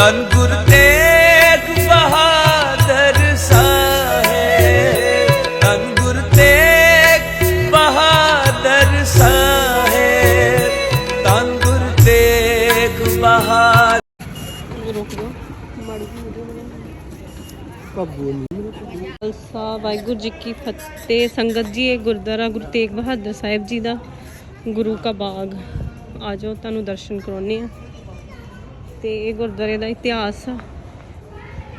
ਤਨ ਗੁਰ ਤੇਗ ਬਹਾਦਰ ਸਾਹਿਬ। ਤਨ ਗੁਰ ਤੇਗ ਬਹਾਦਰ ਸਾਹਿਬ। ਤਨ ਗੁਰ ਤੇਗ ਬਹਾਦਰ ਰੁਕ ਜਾਓ ਮਾੜੀ ਜਿਹੀ ਵੀਡੀਓ ਬਣਾਉਣੀ ਖਾਲਸਾ ਵਾਹਿਗੁਰੂ ਜੀ ਕੀ ਫਤਿਹ। ਸੰਗਤ ਜੀ, ਇਹ ਗੁਰਦੁਆਰਾ ਗੁਰੂ ਤੇਗ ਬਹਾਦਰ ਸਾਹਿਬ ਜੀ ਦਾ ਗੁਰੂ ਕਾ ਬਾਗ। ਆ ਜਾਓ, ਤੁਹਾਨੂੰ ਦਰਸ਼ਨ ਕਰਾਉਣੇ ਆ ਤੇ ਇਹ ਗੁਰਦੁਆਰੇ ਦਾ ਇਤਿਹਾਸ ਆ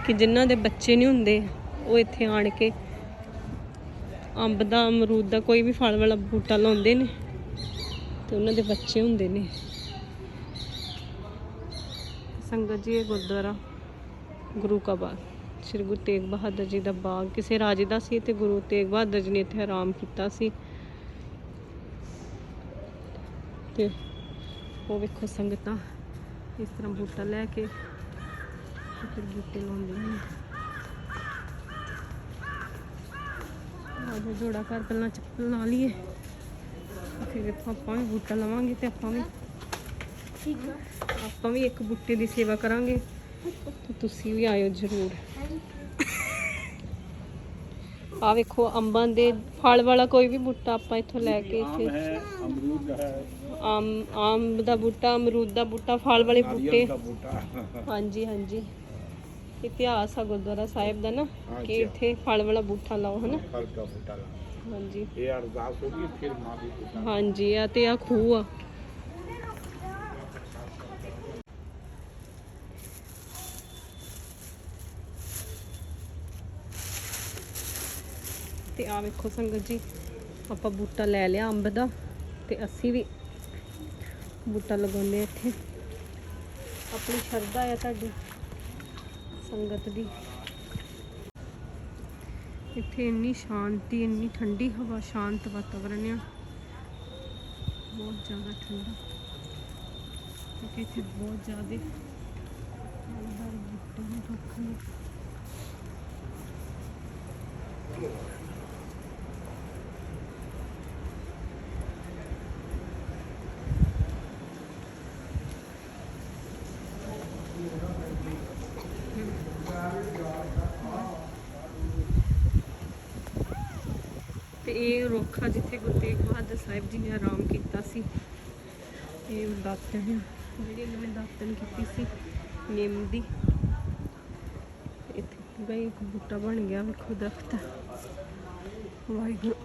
ਕਿ ਜਿਨ੍ਹਾਂ ਦੇ ਬੱਚੇ ਨਹੀਂ ਹੁੰਦੇ, ਉਹ ਇੱਥੇ ਆਣ ਕੇ ਅੰਬ ਦਾ, ਅਮਰੂਦ ਦਾ ਕੋਈ ਵੀ ਫਲ ਵਾਲਾ ਬੂਟਾ ਲਾਉਂਦੇ ਨੇ ਤੇ ਉਹਨਾਂ ਦੇ ਬੱਚੇ ਹੁੰਦੇ ਨੇ। ਸੰਗਤ ਜੀ, ਇਹ ਗੁਰਦੁਆਰਾ ਗੁਰੂ ਕਾ ਬਾਗ, ਸ੍ਰੀ ਗੁਰੂ ਤੇਗ ਬਹਾਦਰ ਜੀ ਦਾ ਬਾਗ, ਕਿਸੇ ਰਾਜੇ ਦਾ ਸੀ ਤੇ ਗੁਰੂ ਤੇਗ ਬਹਾਦਰ ਜੀ ਨੇ ਇੱਥੇ ਆਰਾਮ ਕੀਤਾ ਸੀ। ਤੇ ਉਹ ਵੇਖੋ ਸੰਗਤਾਂ ਇਸ ਤਰ੍ਹਾਂ ਬੂਟਾ ਲੈ ਕੇ ਫਿਰ ਬੂਟੇ ਲਾਉਂਦੇ ਨੇ ਆਜੋ ਜੋੜਾ ਕਰ ਪਹਿਲਾਂ ਚੱਪਲ ਲਾ ਲਈਏ। ਫਿਰ ਆਪਾਂ ਵੀ ਬੂਟਾ ਲਵਾਂਗੇ ਤੇ ਆਪਾਂ ਵੀ ਆਪਾਂ ਵੀ ਇੱਕ ਬੂਟੇ ਦੀ ਸੇਵਾ ਕਰਾਂਗੇ। ਤੁਸੀਂ ਵੀ ਆਇਓ ਜ਼ਰੂਰ। ਆ ਵੇਖੋ ਅੰਬਾਂ ਦੇ ਫਲ ਵਾਲਾ ਕੋਈ ਵੀ ਬੂਟਾ ਆਪਾਂ ਇੱਥੋਂ ਲੈ ਕੇ ਇੱਥੇ ਆਮ ਆਮ ਦਾ ਬੂਟਾ ਅਮਰੂਦ ਦਾ ਬੂਟਾ ਫਲ ਵਾਲੇ ਬੂਟੇ। ਹਾਂਜੀ ਹਾਂਜੀ। ਇਤਿਹਾਸ ਆ ਗੁਰਦੁਆਰਾ ਸਾਹਿਬ ਦਾ ਨਾ ਕਿ ਇੱਥੇ ਫਲ ਵਾਲਾ ਬੂਟਾ ਲਾਓ ਹਨਾ? ਹਾਂਜੀ। ਇਹ ਅਰਦਾਸ ਹੋ ਗਈ ਫਿਰ ਮਾਂ ਦੀ ਹਾਂਜੀ ਆ ਤੇ ਆ ਖੂਹ ਆ। ਤੇ ਆ ਵੇਖੋ ਸੰਗਤ ਜੀ, ਆਪਾਂ ਬੂਟਾ ਲੈ ਲਿਆ ਅੰਬ ਦਾ ਤੇ ਅਸੀਂ ਵੀ ਬੂਟਾ ਲਗਾਉਂਦੇ ਹਾਂ ਇੱਥੇ। ਆਪਣੀ ਸ਼ਰਧਾ ਆ ਤੁਹਾਡੀ, ਸੰਗਤ ਦੀ। ਇੱਥੇ ਇੰਨੀ ਸ਼ਾਂਤੀ, ਇੰਨੀ ਠੰਡੀ ਹਵਾ, ਸ਼ਾਂਤ ਵਾਤਾਵਰਨ ਆ। ਬਹੁਤ ਜ਼ਿਆਦਾ ਠੰਡਾ। ਕਿਉਂਕਿ ਇੱਥੇ ਬਹੁਤ ਜ਼ਿਆਦਾ ਹਰ ਬੂਟੇ ਨੇ ਤੇ ਇਹ ਰੁੱਖ ਆ ਜਿੱਥੇ ਗੁਰੂ ਤੇਗ ਬਹਾਦਰ ਸਾਹਿਬ ਜੀ ਨੇ ਆਰਾਮ ਕੀਤਾ ਸੀ। ਇਹ ਦਾਤਨ ਹੈ ਜਿਹੜੀ ਇਹਨਾਂ ਨੇ ਦਾਤਨ ਕੀਤੀ ਸੀ, ਨਿੰਮ ਦੀ। ਇੱਥੇ ਪੂਰਾ ਇੱਕ ਬੂਟਾ ਬਣ ਗਿਆ ਵੇਖੋ ਦਰਖਤ ਵਾਹਿਗੁਰੂ।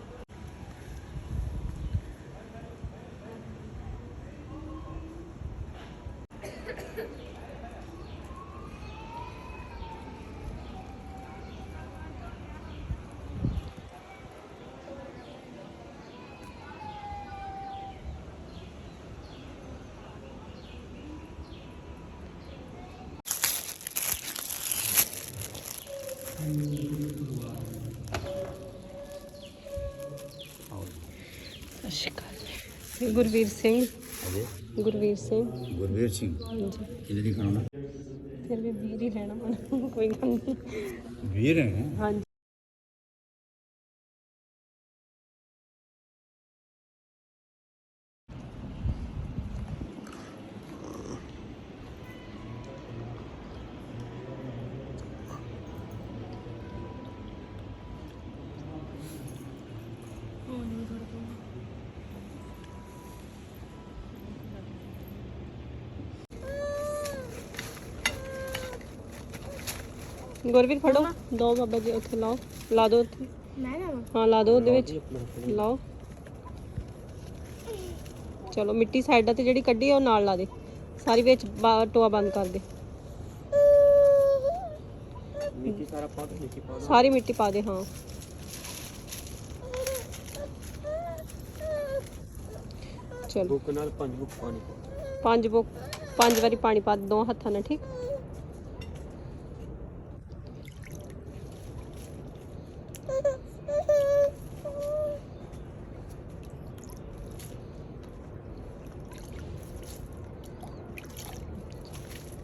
गुरवीर सिंह। गुरवीर सिंह। गुरवीर सिंह? जी। फिर भी वीर ही रहना कोई नहीं। वीर है? हाँ ਗੁਰਵੀਰ ਫੜੋ। ਦੋ ਬਾਬਾ ਜੀ ਉੱਥੇ ਲਾਓ। ਲਾ ਦੋ ਉੱਥੇ। ਮੈਂ ਹਾਂ ਲਾ ਦਿਓ ਉਹਦੇ ਵਿੱਚ। ਲਾਓ। ਚਲੋ ਮਿੱਟੀ ਸਾਈਡਾਂ ਤੇ ਜਿਹੜੀ ਕੱਢੀ ਆ ਉਹ ਨਾਲ ਲਾ ਦੇ। ਸਾਰੀ ਵਿੱਚ ਟੋਆ ਬੰਦ ਕਰ ਦੇ। ਮਿੱਟੀ ਸਾਰੀ ਮਿੱਟੀ ਪਾ ਦੇ। ਹਾਂ। ਚਲੋ। ਬੁੱਕ ਨਾਲ ਪੰਜ ਬੁੱਕ ਪਾਣੀ ਪੰਜ ਬੋ ਪੰਜ ਵਾਰੀ ਪਾਣੀ ਪਾ ਦੇ ਦੋ ਹੱਥਾਂ ਨਾਲ ਠੀਕ?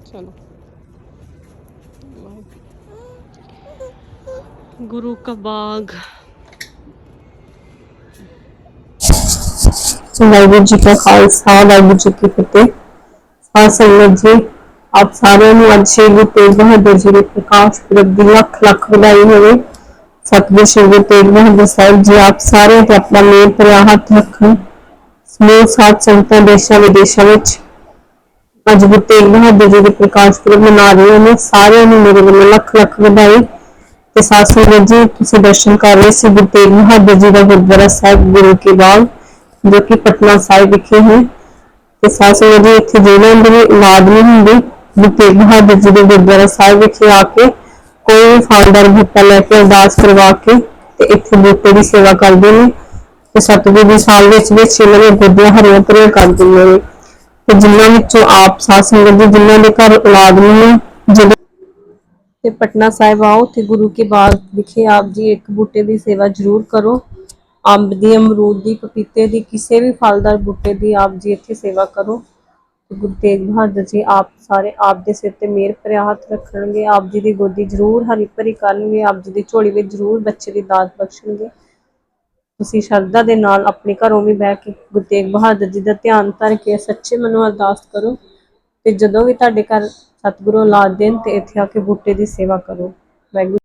ਚਲੋ ਵਾਹਿਗੁਰੂ। ਗੁਰੂ ਕਾ ਬਾਗ ਵਾਹਿਗੁਰੂ ਜੀ ਕਾ ਖਾਲਸਾ ਵਾਹਿਗੁਰੂ ਜੀ ਕੀ ਫਤਿਹ ਸਾਧ ਸੰਗਤ ਜੀ ਆਪ ਸਾਰਿਆਂ ਨੂੰ ਅੱਜ ਸ਼੍ਰੀ ਗੁਰੂ ਤੇਗ ਬਹਾਦਰ ਜੀ ਦੇ ਪ੍ਰਕਾਸ਼ ਪੁਰਬ ਦੀ ਲੱਖ ਲੱਖ ਵਧਾਈ ਹੋਵੇ ਸਤਿਗੁਰ ਸ਼੍ਰੀ ਗੁਰੂ ਤੇਗ ਬਹਾਦਰ ਸਾਹਿਬ ਜੀ, ਆਪ ਸਾਰਿਆਂ ਤੇ ਆਪਣਾ ਮੇਰ ਭਰਿਆ ਹੱਥ ਰੱਖਣ। ਸਮੂਹ ਸਾਧ ਸੰਗਤਾਂ ਦੇਸ਼ਾਂ ਵਿਦੇਸ਼ਾਂ ਵਿੱਚ ਅੱਜ ਗੁਰੂ ਤੇਗ ਬਹਾਦਰ ਜੀ ਦੇ ਪ੍ਰਕਾਸ਼ ਪੁਰਬ ਮਨਾ ਰਹੇ ਨੇ। ਸਾਰਿਆਂ ਨੂੰ ਮੇਰੇ ਵੱਲੋਂ ਲੱਖ ਲੱਖ ਵਧਾਈ ਤੇ ਸਾਧ ਜੀ, ਤੁਸੀਂ ਦਰਸ਼ਨ ਕਰ ਰਹੇ ਸੀ ਗੁਰੂ ਤੇਗ ਬਹਾਦਰ ਜੀ ਦਾ ਗੁਰਦੁਆਰਾ ਸਾਹਿਬ ਗੁਰੂ ਕੇ ਬਾਗ, ਜੋ ਕਿ ਪਟਨਾ ਸਾਹਿਬ ਵਿਖੇ ਹੈ। ਤੇ ਸਾਧ ਜੀ, ਇੱਥੇ ਜਿਹਨਾਂ ਦੀ ਵੀ ਔਲਾਦ ਨਹੀਂ ਹੁੰਦੀ। ਗੁਰੂ ਤੇਗ ਬਹਾਦਰ ਜੀ ਦੇ ਗੁਰਦੁਆਰਾ ਸਾਹਿਬ ਵਿਖੇ ਆ ਕੇ ਕੋਈ ਵੀ ਫਲਦਾਰ ਬੂਟਾ ਲੈ ਕੇ ਅਰਦਾਸ ਕਰਵਾ ਕੇ ਤੇ ਇੱਥੇ ਬੂਟੇ ਦੀ ਸੇਵਾ ਕਰਦੇ ਨੇ। ਤੇ ਸਤਿਗੁਰੂ ਜੀ ਸਾਲ ਵਿੱਚ ਵਿੱਚ ਇਹਨਾਂ ਦੇ ਗੋਦੀਆਂ ਹਰੀਆਂ ਭਰੀਆਂ ਕਰ ਦਿੰਦੇ ਨੇ। ਤੇ ਜਿਨ੍ਹਾਂ ਵਿੱਚੋਂ ਆਪ ਸਾਧ ਸੰਗਤ ਜੀ ਜਿਨ੍ਹਾਂ ਦੇ ਘਰ ਔਲਾਦ ਨਹੀਂ ਜਦੋਂ ਤੇ ਪਟਨਾ ਸਾਹਿਬ ਆਓ ਤੇ ਗੁਰੂ ਕੇ ਬਾਗ ਵਿਖੇ ਆਪ ਜੀ ਇੱਕ ਬੂਟੇ ਦੀ ਸੇਵਾ ਜ਼ਰੂਰ ਕਰੋ। ਅੰਬ ਦੀ ਅਮਰੂਦ ਦੀ, ਪਪੀਤੇ ਦੀ, ਕਿਸੇ ਵੀ ਫਲਦਾਰ ਬੂਟੇ ਦੀ ਆਪ ਜੀ ਇੱਥੇ ਸੇਵਾ ਕਰੋ। ਗੁਰੂ ਤੇਗ ਬਹਾਦਰ ਜੀ ਆਪ ਸਾਰੇ ਆਪ ਦੇ ਸਿਰ ਤੇ ਮਿਹਰ ਭਰਿਆ ਹੱਥ ਰੱਖਣਗੇ, ਆਪ ਜੀ ਦੀ ਗੋਦੀ ਜ਼ਰੂਰ ਹਰੀ ਭਰੀ ਕਰਨਗੇ, ਆਪ ਜੀ ਦੀ ਝੋਲੀ ਵਿੱਚ ਜ਼ਰੂਰ ਬੱਚੇ ਦੀ ਦਾਤ ਬਖਸ਼ਣਗੇ। ਤੁਸੀਂ ਸ਼ਰਧਾ ਦੇ ਨਾਲ ਆਪਣੇ ਘਰੋਂ ਵੀ ਬਹਿ ਕੇ ਗੁਰੂ ਤੇਗ ਬਹਾਦਰ ਜੀ ਦਾ ਧਿਆਨ ਧਰ ਕੇ ਸੱਚੇ ਮਨੋਂ ਅਰਦਾਸ ਕਰੋ ਤੇ ਜਦੋਂ ਵੀ ਤੁਹਾਡੇ ਘਰ ਸਤਿਗੁਰੂ ਔਲਾਦ ਦੇਣ ਤੇ ਇੱਥੇ ਆ ਕੇ ਬੂਟੇ ਦੀ ਸੇਵਾ ਕਰੋ। ਵਾਹਿਗੁਰੂ